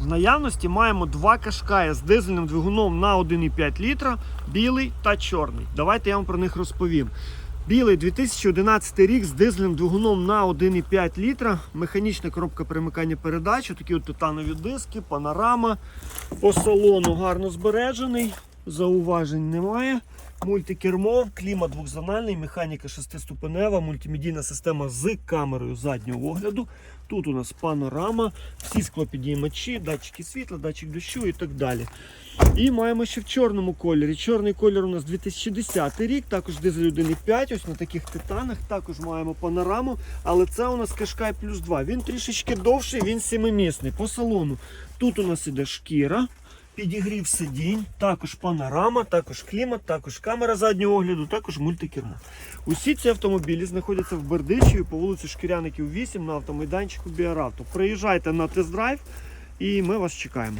В наявності маємо два кашкая з дизельним двигуном на 1,5 літра, білий та чорний. Давайте я вам про них розповім. Білий 2011 рік з дизельним двигуном на 1,5 літра, механічна коробка перемикання передач, такі от титанові диски, панорама. По салону гарно збережений, зауважень немає. Мультикермо, клімат двохзональний, механіка шестиступенева, мультимедійна система з камерою заднього огляду. Тут у нас панорама, всі склопідіймачі, датчики світла, датчик дощу і так далі. І маємо ще в чорному кольорі. Чорний колір у нас 2010 рік, також дизель 1,5, ось на таких титанах. Також маємо панораму, але це у нас Кашкай плюс 2. Він трішечки довший, він сімимісний. По салону тут у нас іде шкіра, підігрів сидінь, також панорама, також клімат, також камера заднього огляду, також мультикермо. Усі ці автомобілі знаходяться в Бердичеві по вулиці Шкіряників 8 на автомайданчику Біаравто. Приїжджайте на тест-драйв і ми вас чекаємо.